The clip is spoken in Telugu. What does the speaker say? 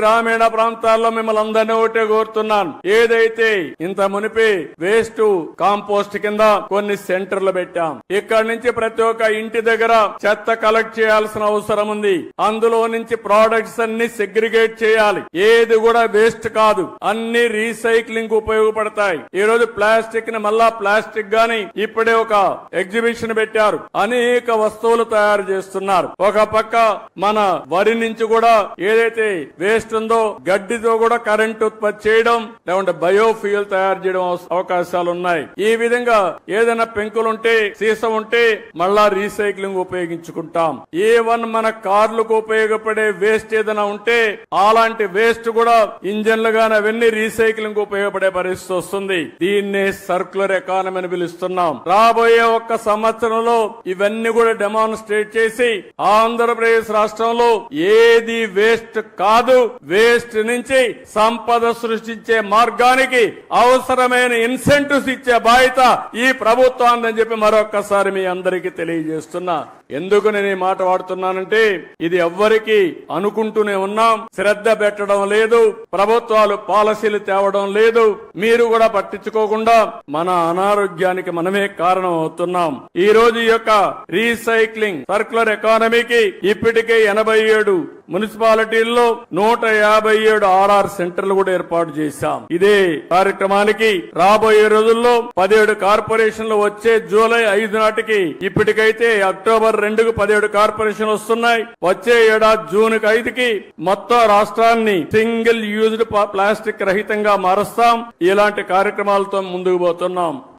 గ్రామీణ ప్రాంతాల్లో మిమ్మల్ని అందరినీ ఒకటే కోరుతున్నాను. ఏదైతే ఇంత మునిపి వేస్ట్ కాంపోస్ట్ కింద కొన్ని సెంటర్లు పెట్టాం. ఇక్కడ నుంచి ప్రతి ఒక్క ఇంటి దగ్గర చెత్త కలెక్ట్ చేయాల్సిన అవసరం ఉంది. అందులో నుంచి ప్రోడక్ట్స్ అన్ని సెగ్రిగేట్ చేయాలి. ఏది కూడా వేస్ట్ కాదు. అన్ని రీసైక్లింగ్ ఉపయోగపడతాయి. ఈ రోజు ప్లాస్టిక్ని మళ్ళా ప్లాస్టిక్ గాని ఇప్పుడే ఒక ఎగ్జిబిషన్ పెట్టారు. అనేక వస్తువులు తయారు చేస్తున్నారు. ఒక పక్క మన వరి నుంచి కూడా ఏదైతే వేస్ట్ ఉందో గడ్డితో కూడా కరెంట్ ఉత్పత్తి చేయడం లేకుంటే బయోఫ్యూయల్ తయారు చేయడం అవకాశాలు ఉన్నాయి ఈ విధంగా ఏదైనా పెంకులుంటే సీసం ఉంటే మళ్ళా రీసైక్లింగ్ ఉపయోగించుకుంటాం. ఏ వన్ మన కార్లకు ఉపయోగపడే వేస్ట్ ఏదైనా ఉంటే అలాంటి వేస్ట్ కూడా ఇంజన్లు గాని అవన్నీ రీసైక్లింగ్ ఉపయోగపడే పరిస్థితి వస్తుంది. దీన్నే సర్క్యులర్ ఎకానమీ అని పిలుస్తున్నాం. రాబోయే ఒక్క సంవత్సరంలో ఇవన్నీ కూడా డెమాన్స్ట్రేట్ చేసి ఆంధ్రప్రదేశ్ రాష్ట్రంలో ఏది వేస్ట్ కాదు వేస్ట్ నుంచి సంపద సృష్టించే మార్గానికి అవసరమైన ఇన్సెంటివ్స్ ఇచ్చే బాధ్యత ఈ ప్రభుత్వాన్ని అని చెప్పి మరొక్కసారి మీ అందరికీ తెలియజేస్తున్నా. ఎందుకు నేను ఈ మాట వాడుతున్నానంటే ఇది ఎవ్వరికి అనుకుంటూనే ఉన్నాం. శ్రద్ధ పెట్టడం లేదు. ప్రభుత్వాలు పాలసీలు తేవడం లేదు. మీరు కూడా పట్టించుకోకుండా మన అనారోగ్యానికి మనమే కారణం అవుతున్నాం ఈ రోజు యొక్క రీసైక్లింగ్ సర్క్యులర్ ఎకానమీకి ఇప్పటికే ఎనభై ఏడు మున్సిపాలిటీల్లో నూట యాభై ఏడు ఆర్ఆర్ సెంటర్లు కూడా ఏర్పాటు చేశాం. ఇదే కార్యక్రమానికి రాబోయే రోజుల్లో పదిహేడు కార్పొరేషన్లు వచ్చే జూలై ఐదు నాటికి ఇప్పటికైతే అక్టోబర్ రెండుకు పదిహేడు కార్పొరేషన్లు వస్తున్నాయి. వచ్చే ఏడాది జూన్ ఐదుకి మొత్తం రాష్ట్రాన్ని సింగిల్ యూజ్డ్ ప్లాస్టిక్ రహితంగా మారుస్తాం. ఇలాంటి కార్యక్రమాలతో ముందుకు పోతున్నాం.